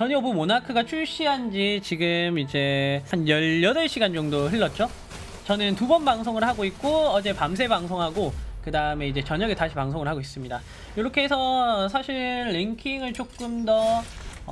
전이 오브 모나크가 출시한 지 지금 이제 한 18시간 정도 흘렀죠. 저는 두 번 방송을 하고 있고 어제 밤새 방송하고 그 다음에 이제 저녁에 다시 방송을 하고 있습니다. 이렇게 해서 사실 랭킹을 조금 더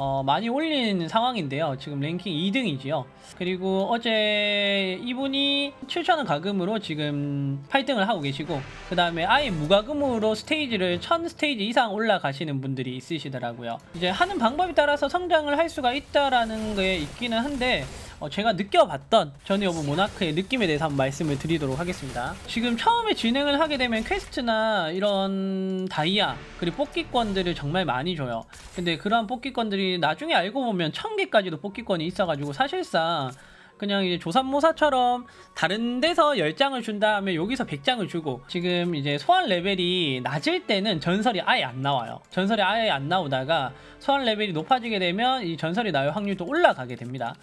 어, 많이 올린 상황인데요. 지금 랭킹 2등이지요. 그리고 어제 이분이 7,000원 가금으로 지금 8등을 하고 계시고, 그 다음에 아예 무가금으로 스테이지를 1000 스테이지 이상 올라가시는 분들이 있으시더라고요. 이제 하는 방법에 따라서 성장을 할 수가 있다라는 게 있기는 한데, 어, 제가 느껴봤던 전이 오브 모나크의 느낌에 대해서 한번 말씀을 드리도록 하겠습니다. 지금 처음에 진행을 하게 되면 퀘스트나 이런 다이아 그리고 뽑기권들을 정말 많이 줘요. 근데 그러한 뽑기권들이 나중에 알고 보면 1000개까지도 뽑기권이 있어가지고 사실상 그냥 이제 조삼모사처럼 다른 데서 10장을 준 다음에 여기서 100장을 주고 지금 이제 소환 레벨이 낮을 때는 전설이 아예 안 나와요. 전설이 아예 안 나오다가 소환 레벨이 높아지게 되면 이 전설이 나올 확률도 올라가게 됩니다.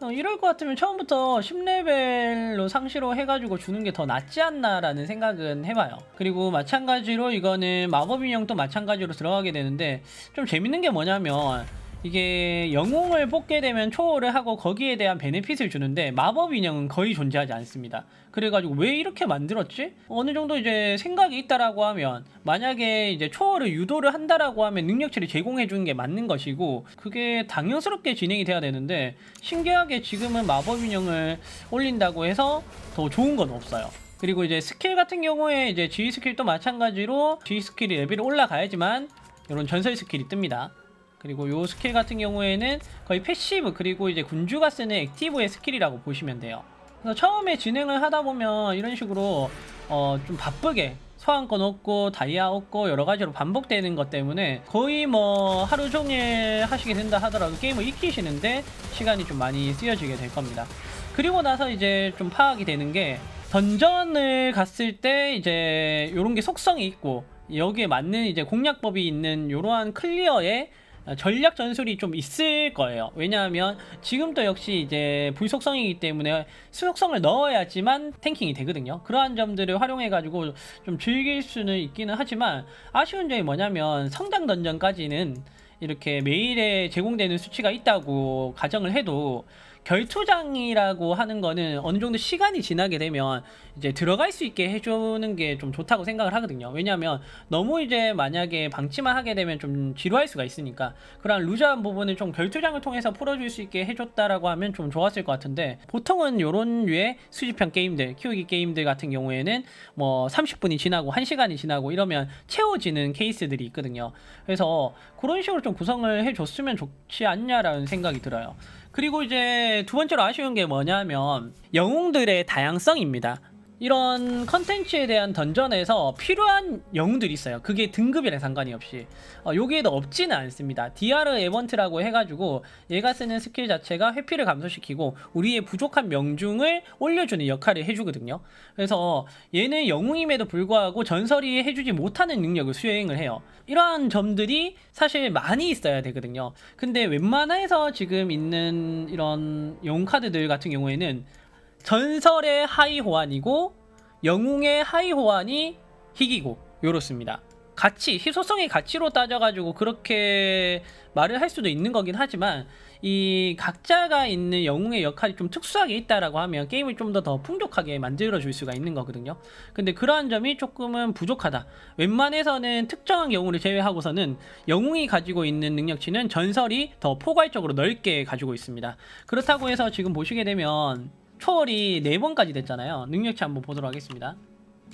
어, 이럴 것 같으면 처음부터 10레벨로 상시로 해가지고 주는 게 더 낫지 않나라는 생각은 해봐요. 그리고 마찬가지로 이거는 마법 인형도 마찬가지로 들어가게 되는데 좀 재밌는 게 뭐냐면 이게 영웅을 뽑게 되면 초월을 하고 거기에 대한 베네핏을 주는데 마법 인형은 거의 존재하지 않습니다. 그래가지고 왜 이렇게 만들었지? 어느 정도 이제 생각이 있다라고 하면 만약에 이제 초월을 유도를 한다라고 하면 능력치를 제공해 주는 게 맞는 것이고 그게 당연스럽게 진행이 돼야 되는데 신기하게 지금은 마법 인형을 올린다고 해서 더 좋은 건 없어요. 그리고 이제 스킬 같은 경우에 이제 G 스킬도 마찬가지로 G 스킬이 레벨이 올라가야지만 이런 전설 스킬이 뜹니다. 그리고 요 스킬 같은 경우에는 거의 패시브 그리고 이제 군주가 쓰는 액티브의 스킬이라고 보시면 돼요. 그래서 처음에 진행을 하다 보면 이런 식으로 어 좀 바쁘게 소환권 얻고 다이아 얻고 여러 가지로 반복되는 것 때문에 거의 뭐 하루 종일 하시게 된다 하더라도 게임을 익히시는데 시간이 좀 많이 쓰여지게 될 겁니다. 그리고 나서 이제 좀 파악이 되는 게 던전을 갔을 때 이제 요런 게 속성이 있고 여기에 맞는 이제 공략법이 있는 요러한 클리어에 전략 전술이 좀 있을 거예요. 왜냐하면 지금도 역시 이제 불속성이기 때문에 수속성을 넣어야지만 탱킹이 되거든요. 그러한 점들을 활용해가지고 좀 즐길 수는 있기는 하지만 아쉬운 점이 뭐냐면 성장 던전까지는 이렇게 매일에 제공되는 수치가 있다고 가정을 해도 결투장이라고 하는 거는 어느 정도 시간이 지나게 되면 이제 들어갈 수 있게 해주는 게 좀 좋다고 생각을 하거든요. 왜냐하면 너무 이제 만약에 방치만 하게 되면 좀 지루할 수가 있으니까 그런 루저한 부분을 좀 결투장을 통해서 풀어줄 수 있게 해줬다라고 하면 좀 좋았을 것 같은데 보통은 요런 류의 수집형 게임들, 키우기 게임들 같은 경우에는 뭐 30분이 지나고 1시간이 지나고 이러면 채워지는 케이스들이 있거든요. 그래서 그런 식으로 좀 구성을 해줬으면 좋지 않냐라는 생각이 들어요. 그리고 이제 두 번째로 아쉬운 게 뭐냐면 영웅들의 다양성입니다. 이런 컨텐츠에 대한 던전에서 필요한 영웅들이 있어요. 그게 등급이랑 상관이 없이. 어, 여기에도 없지는 않습니다. DR 에번트라고 해가지고 얘가 쓰는 스킬 자체가 회피를 감소시키고 우리의 부족한 명중을 올려주는 역할을 해주거든요. 그래서 얘는 영웅임에도 불구하고 전설이 해주지 못하는 능력을 수행을 해요. 이러한 점들이 사실 많이 있어야 되거든요. 근데 웬만해서 지금 있는 이런 영웅 카드들 같은 경우에는 전설의 하이 호환이고 영웅의 하이 호환이 희귀고 요렇습니다. 가치, 희소성의 가치로 따져가지고 그렇게 말을 할 수도 있는 거긴 하지만 이 각자가 있는 영웅의 역할이 좀 특수하게 있다라고 하면 게임을 좀 더 더 풍족하게 만들어 줄 수가 있는 거거든요. 근데 그러한 점이 조금은 부족하다. 웬만해서는 특정한 영웅을 제외하고서는 영웅이 가지고 있는 능력치는 전설이 더 포괄적으로 넓게 가지고 있습니다. 그렇다고 해서 지금 보시게 되면 초월이 4번까지 됐잖아요. 능력치 한번 보도록 하겠습니다.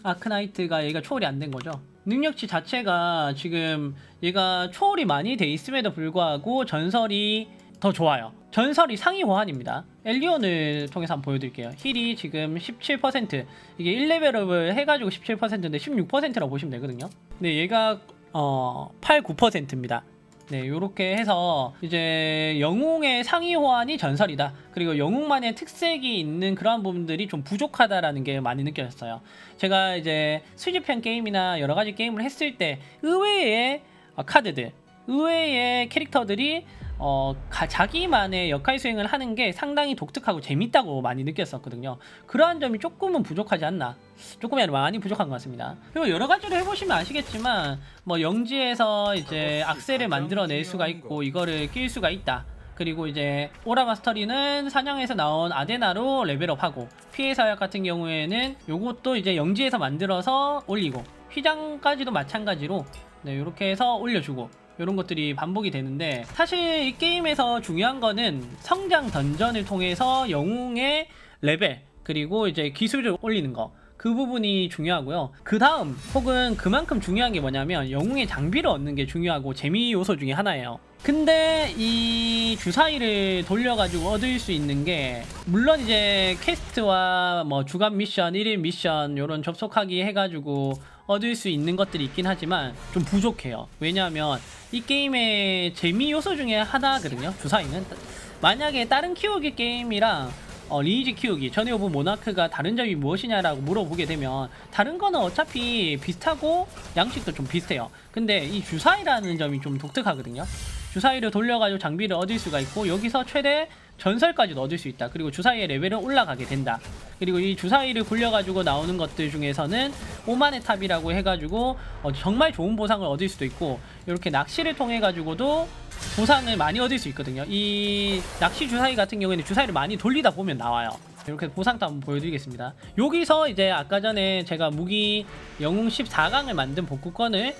아크나이트가 얘가 초월이 안 된 거죠. 능력치 자체가 지금 얘가 초월이 많이 돼 있음에도 불구하고 전설이 더 좋아요. 전설이 상위 호환입니다. 엘리온을 통해서 한번 보여드릴게요. 힐이 지금 17% 이게 1레벨업을 해가지고 17%인데 16%라고 보시면 되거든요. 근데 얘가 어 8, 9%입니다. 네, 요렇게 해서 이제 영웅의 상위 호환이 전설이다. 그리고 영웅만의 특색이 있는 그러한 부분들이 좀 부족하다라는 게 많이 느껴졌어요. 제가 이제 수집형 게임이나 여러 가지 게임을 했을 때 의외의 어, 카드들, 의외의 캐릭터들이 어, 가- 자기만의 역할 수행을 하는 게 상당히 독특하고 재밌다고 많이 느꼈었거든요. 그러한 점이 조금은 부족하지 않나. 조금이 아니라 많이 부족한 것 같습니다. 그리고 여러 가지로 해보시면 아시겠지만, 뭐 영지에서 이제 악셀을 만들어낼 수가 있고 이거를 낄 수가 있다. 그리고 이제 오라 마스터리는 사냥에서 나온 아데나로 레벨업하고 피해 사약 같은 경우에는 요것도 이제 영지에서 만들어서 올리고 휘장까지도 마찬가지로 네, 이렇게 해서 올려주고 이런 것들이 반복이 되는데 사실 이 게임에서 중요한 거는 성장 던전을 통해서 영웅의 레벨 그리고 이제 기술을 올리는 거. 그 부분이 중요하고요. 그 다음 혹은 그만큼 중요한 게 뭐냐면 영웅의 장비를 얻는 게 중요하고 재미 요소 중에 하나예요. 근데 이 주사위를 돌려가지고 얻을 수 있는 게 물론 이제 퀘스트와 뭐 주간 미션, 1일 미션 요런 접속하기 해가지고 얻을 수 있는 것들이 있긴 하지만 좀 부족해요. 왜냐하면 이 게임의 재미 요소 중에 하나거든요. 주사위는 만약에 다른 키우기 게임이랑 어, 리니지 키우기 전에 오브 모나크가 다른 점이 무엇이냐라고 물어보게 되면 다른 거는 어차피 비슷하고 양식도 좀 비슷해요. 근데 이 주사위라는 점이 좀 독특하거든요. 주사위를 돌려가지고 장비를 얻을 수가 있고 여기서 최대 전설까지도 얻을 수 있다. 그리고 주사위의 레벨은 올라가게 된다. 그리고 이 주사위를 굴려가지고 나오는 것들 중에서는 오만의 탑이라고 해가지고 어, 정말 좋은 보상을 얻을 수도 있고 이렇게 낚시를 통해 가지고도 보상을 많이 얻을 수 있거든요. 이 낚시 주사위 같은 경우에는 주사위를 많이 돌리다 보면 나와요. 이렇게 보상도 한번 보여드리겠습니다. 여기서 이제 아까 전에 제가 무기 영웅 14강을 만든 복구권을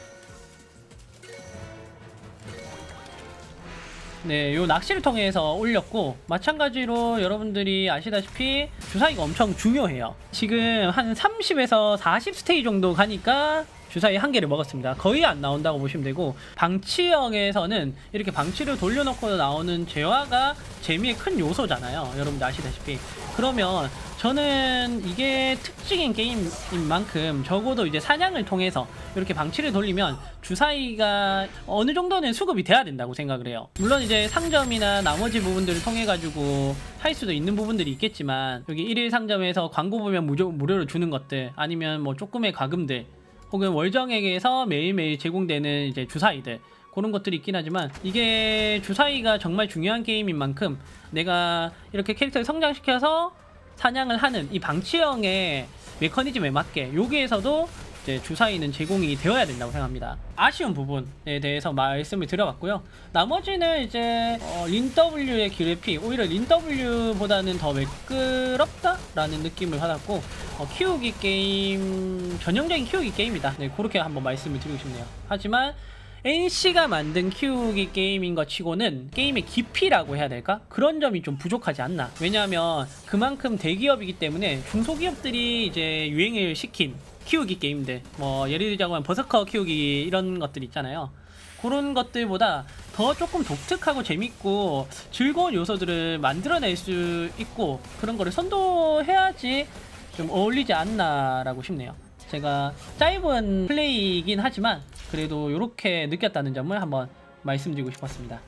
네, 요 낚시를 통해서 올렸고 마찬가지로 여러분들이 아시다시피 주사위가 엄청 중요해요. 지금 한 30에서 40 스테이 정도 가니까 주사위 한 개를 먹었습니다. 거의 안 나온다고 보시면 되고 방치형에서는 이렇게 방치를 돌려놓고 나오는 재화가 재미의 큰 요소잖아요. 여러분들 아시다시피 그러면 저는 이게 특징인 게임인 만큼 적어도 이제 사냥을 통해서 이렇게 방치를 돌리면 주사위가 어느 정도는 수급이 돼야 된다고 생각을 해요. 물론 이제 상점이나 나머지 부분들을 통해 가지고 할 수도 있는 부분들이 있겠지만 여기 일일 상점에서 광고 보면 무조, 무료로 주는 것들 아니면 뭐 조금의 과금들 혹은 월정액에서 매일매일 제공되는 이제 주사위들 그런 것들이 있긴 하지만 이게 주사위가 정말 중요한 게임인 만큼 내가 이렇게 캐릭터를 성장시켜서 사냥을 하는 이 방치형의 메커니즘에 맞게 여기에서도 이제 주사위는 제공이 되어야 된다고 생각합니다. 아쉬운 부분에 대해서 말씀을 드려봤고요. 나머지는 이제 어, 린 W의 그래픽 오히려 린 W보다는 더 매끄럽다라는 느낌을 받았고 어, 키우기 게임 전형적인 키우기 게임이다. 네 그렇게 한번 말씀을 드리고 싶네요. 하지만 NC가 만든 키우기 게임인 것 치고는 게임의 깊이라고 해야 될까? 그런 점이 좀 부족하지 않나. 왜냐하면 그만큼 대기업이기 때문에 중소기업들이 이제 유행을 시킨 키우기 게임들, 뭐 예를 들자면 버서커 키우기 이런 것들 있잖아요. 그런 것들보다 더 조금 독특하고 재밌고 즐거운 요소들을 만들어낼 수 있고 그런 거를 선도해야지 좀 어울리지 않나라고 싶네요. 제가 짧은 플레이이긴 하지만 그래도 이렇게 느꼈다는 점을 한번 말씀드리고 싶었습니다.